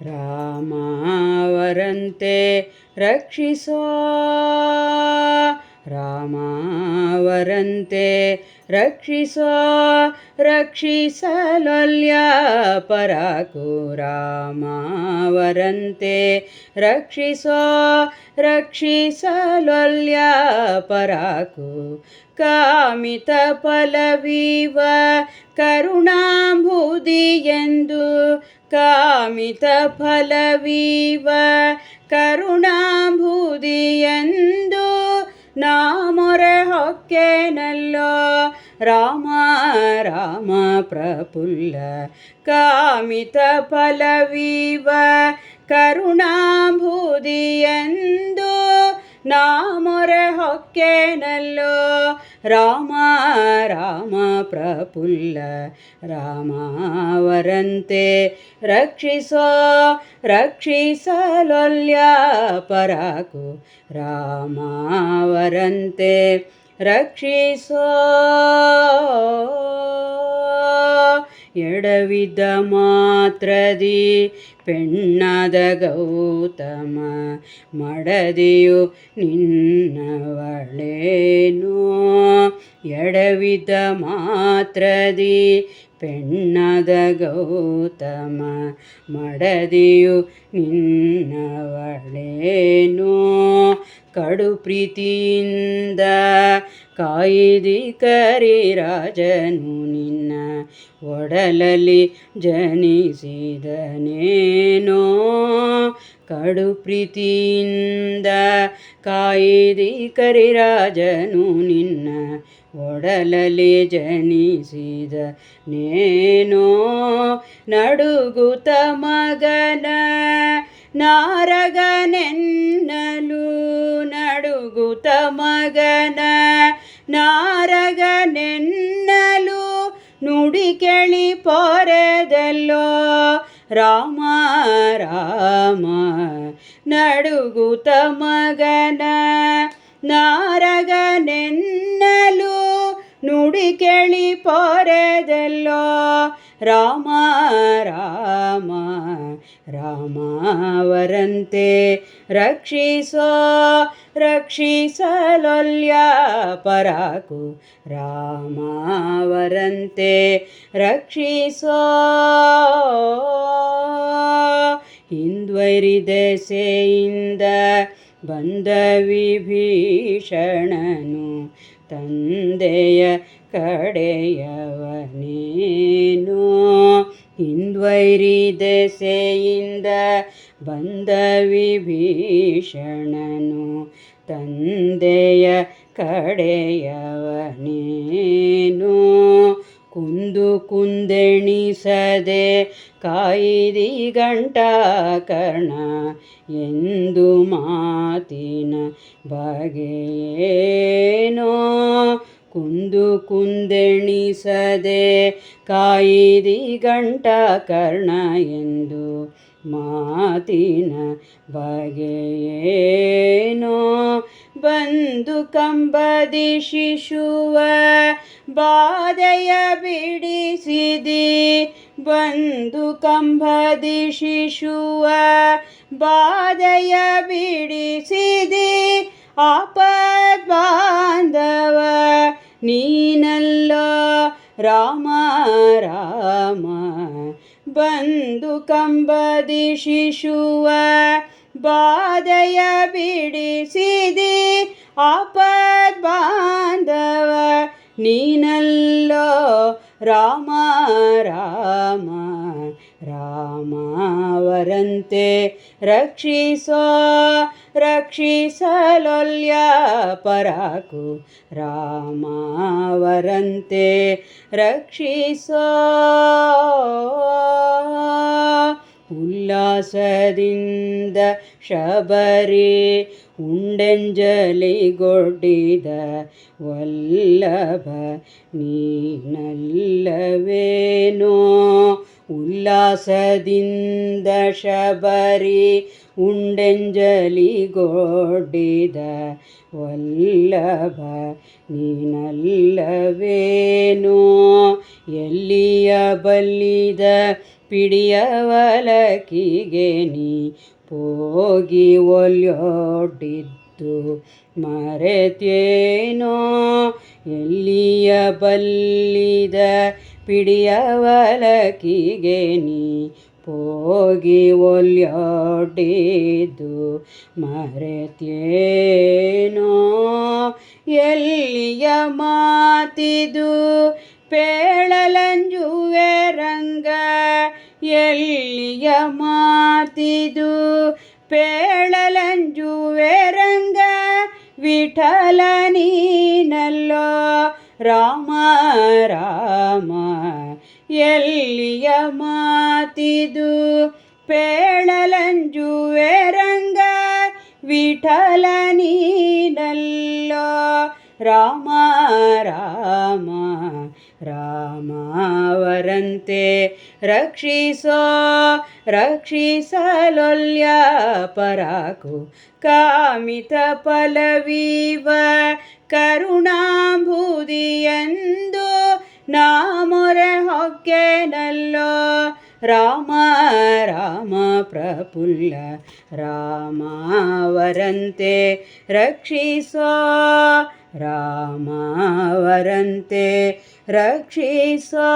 ರಾಮವರಂತೆ ರಕ್ಷಿಸೋ ರಾಮವರಂತೆ ರಕ್ಷಿಸೋ, ರಕ್ಷಿಸಲೊಲ್ಯ ಪರಾಕು ರಾಮವರಂತೆ ರಕ್ಷಿಸೋ, ರಕ್ಷಿಸಲೊಲ್ಯ ಪರಾಕು ಕಾಮಿತ ಫಲವೀವ ಕರುಣಾಂಬುದಿ ಎಂದು ಕಾಮಿತ ಫಲವೀವ ಕರುಣಾಂಬುದಿ ಎಂದು ಮೊರೆ ಹೊಕ್ಕೆನಲ್ಲೋ ರಾಮ ರಾಮ ಪ್ರಫುಲ್ಲ ಕಾಮಿತ ಫಲವೀವ ಕರುಣಾಂಬುದಿ ಎಂದು ನಾ ಮೊರೆ ಹೊಕ್ಕೆನಲ್ಲೋ ರಾಮ ರಾಮ ಪ್ರಫುಲ್ಲ ರಾಮವರಂತೆ ರಕ್ಷಿಸೋ ರಕ್ಷಿಸಲೊಲ್ಯ ಪರಾಕು ರಾಮವರಂತೆ ರಕ್ಷಿಸೋ. ಎಡವಿದ ಮಾತ್ರದಿ ಪೆಣ್ಣದ ಗೌತಮ ಮಡದಿಯು ನಿನ್ನವಳೇನೋ? ಎಡವಿದ ಮಾತ್ರದಿ ಪೆಣ್ಣಾದ ಗೌತಮ ಮಡದಿಯು ನಿನ್ನವಳೇನೋ. ಕಡು ಪ್ರೀತಿಯಿಂದ ಕಾಯಿದಿ ಕರಿರಾಜನು ನಿನ್ನ ಒಡಲಲ್ಲಿ ಜನಿಸಿದನೇನೋ. ಕಡು ಪ್ರೀತಿಯಿಂದ ಕಾಯಿದಿ ಕರಿರಾಜನು ನಿನ್ನ ಒಡಲಲ್ಲಿ ಜನಿಸಿದ ನೇನೋ ನಡುಗುತ ಮಗನ ನಾರಗನೆನ್ನಲು ನಡುಗುತ ಮಗನ ನಾರಗನೆನ್ನಲು ನುಡಿ ಕೇಳಿ ಪೊರೆದಲ್ಲೋ ರಾಮ ರಾಮ ನಡುಗುತ ಮಗನ ನಾರಗನೆನ್ನಲು ನುಡಿ ಕೇಳಿ ಪೊರೆದಲ್ಲೋ ರಾಮ ರಾಮ ರಾಮವರಂತೆ ರಕ್ಷಿಸೋ ರಕ್ಷಿಸಲೊಲ್ಯ ಪರಾಕು ರಾಮವರಂತೆ ರಕ್ಷಿಸೋ. ಹಿಂದ್ವರಿ ದೆಸೆಯಿಂದ ಬಂದ ವಿಭೀಷಣನು ತಂದೆಯ ಕಡೆಯವನೇನು. ಹಿಂದ್ವೈರಿ ದೆಸೆಯಿಂದ ಬಂದ ವಿಭೀಷಣನು ತಂದೆಯ ಕಡೆಯವನೇನೋ. ಕುಂದು ಕುಂದೆಣಿಸದೆ ಕಾಯಿರಿ ಗಂಟ ಕರ್ಣ ಎಂದು ಮಾತಿನ ಬಗೆಯೇನೋ. ಕುಂದು ಕುಂದೆಣಿಸದೆ ಕಾಯಿರಿ ಗಂಟ ಕರ್ಣ ಎಂದು ಮಾತಿನ ಬಗೆಯೇನೋ ಬಂದು ಕಂಬದಿ ಶಿಶುವ ಬಾಧೆಯ ಬಿಡಿಸಿದಿ. ಬಂದು ಕಂಬದಿ ಶಿಶುವ ಬಾಧೆಯ ಬಿಡಿಸಿದಿ. ಆಪದ್ ಬಾಂಧವ ನೀನಲ್ಲ ರಾಮ ರಾಮ. ಬಂದು ಕಂಬದಿ ಶಿಶುವ ಬಾದಯ ಬಿಡಿಸಿದಿ. ಆಪದ್ ಬಾಂಧವ ನೀನಲ್ಲೋ ರಾಮ ರಾಮ ರಾಮವರಂತೆ ರಕ್ಷಿಸೋ ರಕ್ಷಿಸಲೊಲ್ಯ ಪರಾಕು ರಾಮಾವರಂತೆ ರಕ್ಷಿಸೋ. ಉಲ್ಲಾಸದಿಂದ ಶಬರಿ ಉಂಡೆಂಜಲಿಗೊಡ್ಡಿದ ವಲ್ಲಭ ನೀನಲ್ಲವೇನೋ. ಉಲ್ಲಾಸದಿಂದ ಶಬರಿ ಉಂಡೆಂಜಲಿಗೊಡ್ಡಿದ ವಲ್ಲಭ ನೀನಲ್ಲವೇನೋ? ಎಲ್ಲಿಯ ಬಲ್ಲಿದ ಪಿಡಿಯವಲಕಿಗೆ ನೀ ಹೋಗಿ ಒಲ್ಯೊಡ್ಡಿದ್ದು ಮರೆತೇನೋ? ಎಲ್ಲಿಯ ಬಲ್ಲಿದ ಪಿಡಿಯವಲಕಿಗೆ ನೀ ಹೋಗಿ ಒಲ್ಯೋಟಿದ್ದು ಮರೆತೇನೋ? ಎಲ್ಲಿಯ ಮಾತಿದು ಪೇಳಲಂಜುವೆ ರಂಗ? ಎಲ್ಲಿಯ ಮಾತಿದು ಪೇಳಲಂಜುವೆ ರಂಗ? ವಿಠಲ ನೀನಲ್ಲೋ ರಾಮ ರಾಮ ಎಲ್ಲಿಯ ಮಾತಿದು ಪೇಳಲಂಜುವೆ ರಂಗ ವಿಠಲ ನೀನಲ್ಲೋ ರಾಮ ರಾಮ ರಾಮವರಂತೆ ರಕ್ಷಿಸೋ ರಕ್ಷಿಸಲೊಲ್ಯ ಪರಾಕು ಕಾಮಿತ ಫಲವೀವ ಕರುಣಾಂಬುದಿಯಂದು ನಾ ಮೊರೆ ಹೊಕ್ಕೆನಲ್ಲೋ राम राम प्रफुल्ल रामवरन्ते रक्षिस रामवरन्ते रक्षिसा।